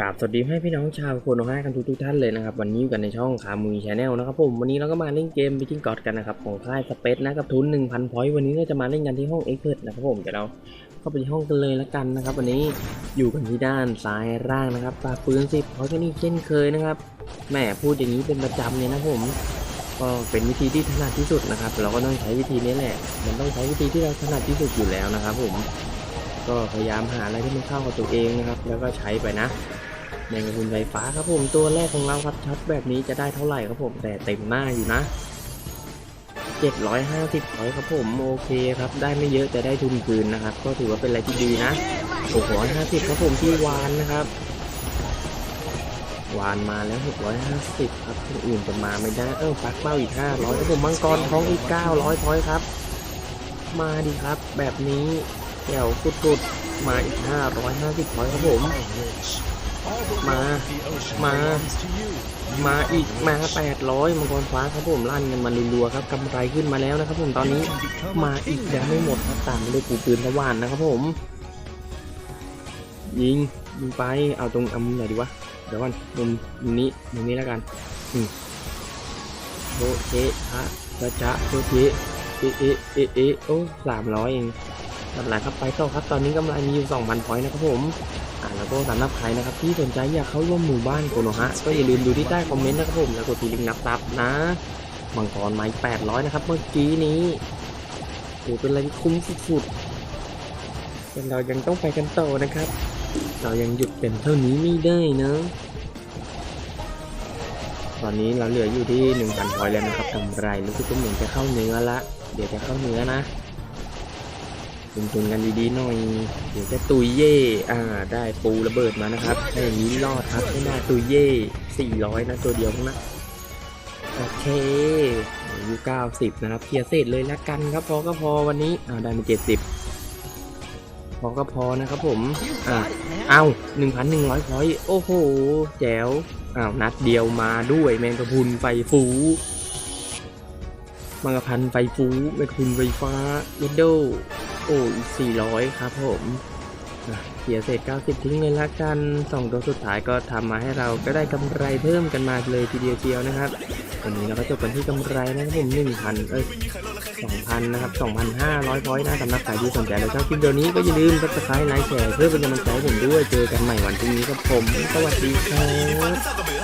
กราบสวัสดีให้พี่น้องชาวโคโนฮากันทุกทุกท่านเลยนะครับ วันนี้อยู่กันในช่องขามุยชาแนลนะครับผมวันนี้เราก็มาเล่นเกมบิทิงกอดกันนะครับของค่ายสเปซนะกับทุน 1,000พอยต์วันนี้เราจะมาเล่นกันที่ห้องเอ็กเพิร์นะครับผมเดี๋ยวเราเข้าไปที่ห้องกันเลยละกันนะครับ วันนี้อยู่กันที่ด้านซ้ายล่างนะครับปลาปืนสิบพอยต์กันนี่เช่นเคยนะครับแหมพูดอย่างนี้เป็นประจำเนี่ยนะผมก็เป็นวิธีที่ถนัดที่สุดนะครับ เราก็ต้องใช้วิธีนี้แหละ มันต้องใช้วิธีที่เราถนัดที่สุดอยู่แล้วนะครับผมก็พยายามหาอะไรที่มันเข้ากับตัวเองนะครับ แล้วก็ใช้ไปนะ แมงกะพรุนไฟฟ้าครับผมตัวแรกของเราครับช็อตแบบนี้จะได้เท่าไหร่ครับผมแต่เต็มหน้าอยู่นะ 750พอยครับผมโอเคครับได้ไม่เยอะแต่ได้ทุนคืนนะครับ ก็ถือว่าเป็นอะไรที่ดีนะ650ครับผมที่วานนะครับ วานมาแล้ว 650 ครับคนอื่นจะมาไม่ได้เออปักเป้าอีก 500ครับผมมังกรท้องอีก 900พอยครับ มาดีครับ แบบนี้แก้วสุดๆมาอีก 550พอยครับผม มา มา มาอีกมา800มังกรฟ้าครับผมลั่นกันมารัวๆครับกำไรขึ้นมาแล้วนะครับผมตอนนี้มาอีกยังไม่หมดครับตามไปด้วยปูปืนสว่านนะครับผม ยิงยิงไปเอาตรงเอามุมไหนดีวะเดี๋ยวก่อนมุมมุมนี้มุมนี้แล้วกันอืมโชเชะจะจะโชเชะเอเอเอเอโอ้สามร้อยเองทำไรครับไปต่อครับตอนนี้กำไรมีอยู่2,000พอยต์นะครับผม แล้วก็สำหรับใครนะครับที่สนใจอยากเข้าร่วมหมู่บ้านโกโนฮะก็อย่าลืมดูที่ใต้คอมเมนต์นะครับผมแล้วกดที่ลิงก์นับซับนะมังกรไม้800 นะครับ เมื่อกี้นี้โอ้เป็นอะไรที่คุ้มสุดๆแต่เรายังต้องไปกันต่อนะครับ เรายังหยุดเป็นเท่านี้ไม่ได้นะ ตอนนี้เราเหลืออยู่ที่1,000พอยต์แล้วนะครับกำไรรู้สึกว่าเหมือนจะเข้าเนื้อละ เดี๋ยวจะเข้าเนื้อนะ ตุนๆกันดีๆหน่อย เดี๋ยวจะตุยเย่ อ่า ได้ปูระเบิดมานะครับอย่างนี้รอดครับไม่ได้ตุยเย่400นะตัวเดียวนะ โอเคอายุ90นะครับเคลียร์เสร็จเลยละกันครับพอก็พอวันนี้ อ่า ได้มา70พอก็พอนะครับผม อ่าเอ้า1,100พอยต์โอ้โห แจ๋ว อ้าว นัดเดียวมาด้วยแมงกะพุนไฟฟูมังกรพันไฟฟูแมงกะพุนไฟฟ้าวิดโด อ้อีก400ครับผมเสียเศษ 90 ทิ้งเลยละกันสองตัวสุดท้ายก็ทำมาให้เราก็ได้กำไรเพิ่มกันมาเลยทีเดียวเชียวนะครับ วันนี้เราก็จบกันที่กำไรนะครับผม1,000 เอ้ย 2,000 นะครับ 2,500พอยต์นะสำหรับใครที่สนใจแล้วชอบคลิปเดี๋ยวนี้ก็อย่าลืมกดติดตามไลค์แชร์เพื่อเป็นกำลังใจผมด้วย เจอกันใหม่วันพรุ่งนี้ครับผม สวัสดีครับ